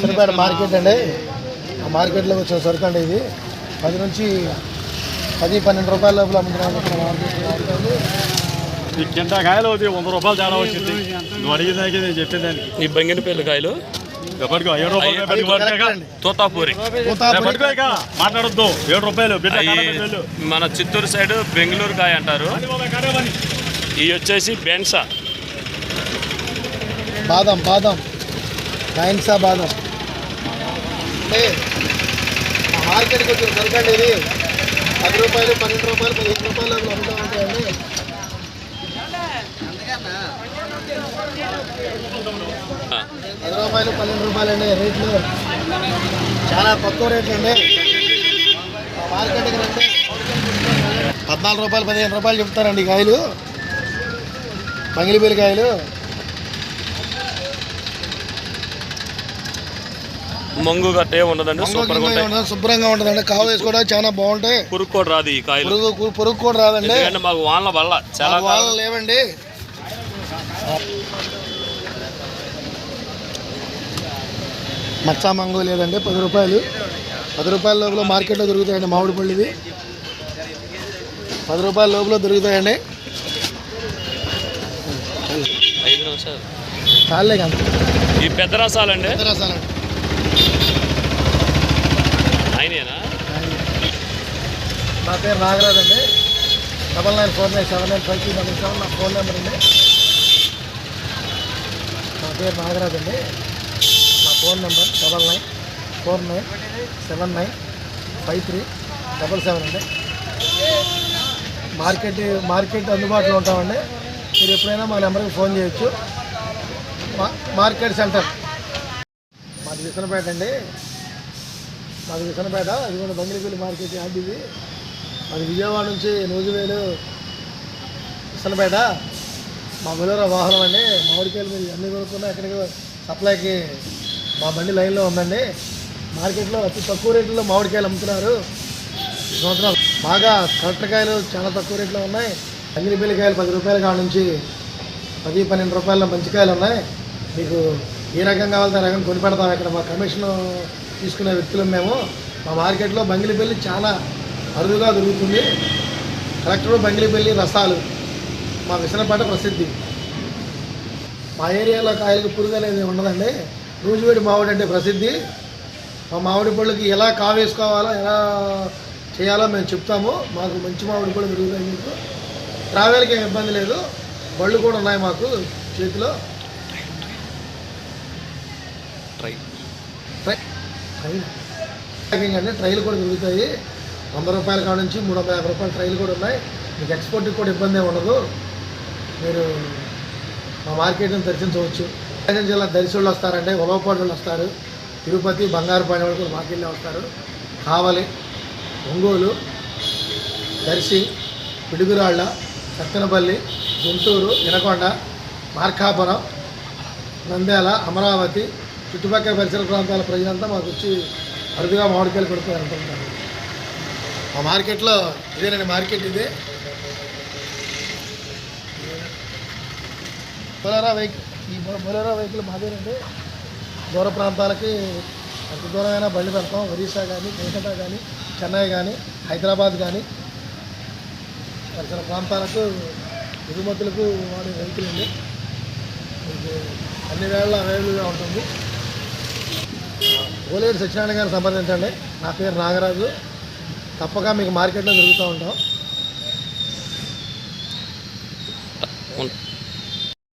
Siripeta market అండి. ఆ మార్కెట్లో వచ్చిన సరుకు అండి ఇది. పది నుంచి పది పన్నెండు రూపాయల లోపల కింద కాయలు వంద రూపాయలు తేడా వచ్చింది. నువ్వు అడిగేదానికి నేను చెప్పేదానికి. ఈ బంగినపల్లి కాయలు. తోతాపూరి. మాట్లాడొద్దు. ఏడు రూపాయలు. మన చిత్తూరు సైడ్ బెంగళూరు కాయ అంటారు. ఇవి వచ్చేసి బెన్సా. బాదం బాదం. కాయిన్సా బాదం అంటే మార్కెట్ మార్కెట్కి వచ్చిన ఇది. పది రూపాయలు పన్నెండు రూపాయలు పదిహేను రూపాయలు అవి అమ్ముతా ఉంటాయండి పది రూపాయలు పన్నెండు రూపాయలు అండి రేట్లు. చాలా తక్కువ రేట్లు అండి. మార్కెట్కి రండి. పద్నాలుగు రూపాయలు పదిహేను రూపాయలు చెప్తారండి కాయలు. బంగిలిపల్లి కాయలు. మొంగు గట్ట ఉండదండి ఉండదు, శుభ్రంగా ఉంటుందండి. కావు వేసుకోవడానికి చాలా బాగుంటాయి. పురుగు కూడా రాదు ఈ కాయలు. పురుగు పురుగు కూడా రాదండి. ఎందుకంటే మాకు వానల వల్ల చాలా వాళ్ళు లేవండి. మచ్చా మంగు లేదండి పది రూపాయలు. పది రూపాయల లోపల మార్కెట్లో దొరుకుతాయండి మామిడి పళ్ళు ఇవి పది రూపాయల లోపల దొరుకుతాయండి. ఐదు నిమిషాలు. చాలే కదా ఈ పెద్ద రసాలండి? పెద్ద రసాలండి. ఆయనేనా? నా పేరు నాగరాజ్ అండి. Double nine four nine seven nine five three double seven నా ఫోన్ నెంబర్ అండి. నా పేరు నాగరాజ్ అండి. నా phone number double nine four nine seven nine five three double seven అండి. మార్కెట్ మార్కెట్ అందుబాటులో ఉంటామండి. మీరు ఎప్పుడైనా మా నెంబర్కి ఫోన్ చేయొచ్చు. మా- మార్కెట్ సెంటర్. మాది విసనపేట అండి. మాది విసనపేట అది కూడా బంగిరిపల్లి మార్కెట్ యాడ్ ఇది. అది విజయవాడ నుంచి నూజివేలు విసనపేట మా బులెరో వాహనం అండి. మామిడికాయలు మీరు అన్ని కొనుక్కున్నా ఎక్కడికి సప్లైకి మా బండి లైన్లో ఉందండి. మార్కెట్లో అతి తక్కువ రేట్లో మామిడికాయలు అమ్ముతున్నారు. సంవత్సరాలు బాగా కరెక్టకాయలు చాలా తక్కువ రేట్లో ఉన్నాయి. అంగిరిపల్లి కాయలు పది రూపాయల కాడ నుంచి పది పన్నెండు రూపాయల మంచి కాయలు ఉన్నాయి. మీకు ఏ రకం కావాలంటే ఆ రకం కొని పెడతాం ఇక్కడ మా కమిషన్ తీసుకునే వ్యక్తులం మేము. మా మార్కెట్లో బంగిలిపల్లి చాలా అరుదుగా దొరుకుతుంది. కలెక్టర్ బంగిలిపల్లి రసాలు. మా విసనపేట ప్రసిద్ధి. మా ఏరియాలో కాయలకు పురుగు అనేది ఉండదండి. రూజువేడి మామిడి అంటే ప్రసిద్ధి. మా మామిడి పళ్ళకి ఎలా కావేసుకోవాలో ఎలా చేయాలో మేము చెప్తాము. మాకు మంచి మామిడి పళ్ళు దొరుకుతాయి మీకు ట్రావెల్కి ఏం ఇబ్బంది లేదు. బళ్ళు కూడా ఉన్నాయి మాకు చేతిలో. ట్రై. ట్రై. ట్రైన్. ప్యాకింగ్ అండి ట్రైలు కూడా దొరుకుతాయి వంద రూపాయల కాడ నుంచి మూడు వందల యాభై రూపాయల ట్రైలు కూడా ఉన్నాయి. మీకు ఎక్స్పోర్ట్కి కూడా ఇబ్బంది ఉండదు. మీరు మా మార్కెట్ని దర్శించవచ్చు. ప్రకాశం జిల్లా దర్శులు వస్తారంటే ఉలవపాడు వస్తారు. తిరుపతి బంగారుపాడు వాళ్ళు కూడా మార్కెట్లో వస్తారు. కావలి ఒంగోలు దర్శి పిడుగురాళ్ళ సత్తెనపల్లి గుంటూరు వినకొండ మార్కాపురం నంద్యాల అమరావతి చుట్టుపక్కల పరిసర ప్రాంతాల ప్రజలంతా మాకు వచ్చి అరుదుగా మామిడికాయలు కొడుకుని అనుకుంటారు మా మార్కెట్లో ఇదేనండి మార్కెట్ ఇదే. బొలరా వెహికల్ ఈ బొలరా వెహికల్ మాదేనండి దూర ప్రాంతాలకి అతి దూరమైన బండి పెడతాం. ఒరిస్సా కానీ కోల్కతా కానీ చెన్నై కానీ హైదరాబాద్ కానీ పరిసర ప్రాంతాలకు ఎగుమతులకు వాడే వెహికల్ అండి మీకు అన్ని వేళ అవైలబుల్గా ఉంటుంది. ఓలేరు సత్యనారాయణ గారిని సంప్రదించండి. నా పేరు నాగరాజు. తప్పక మీకు మార్కెట్లో దొరుకుతూ ఉంటాం.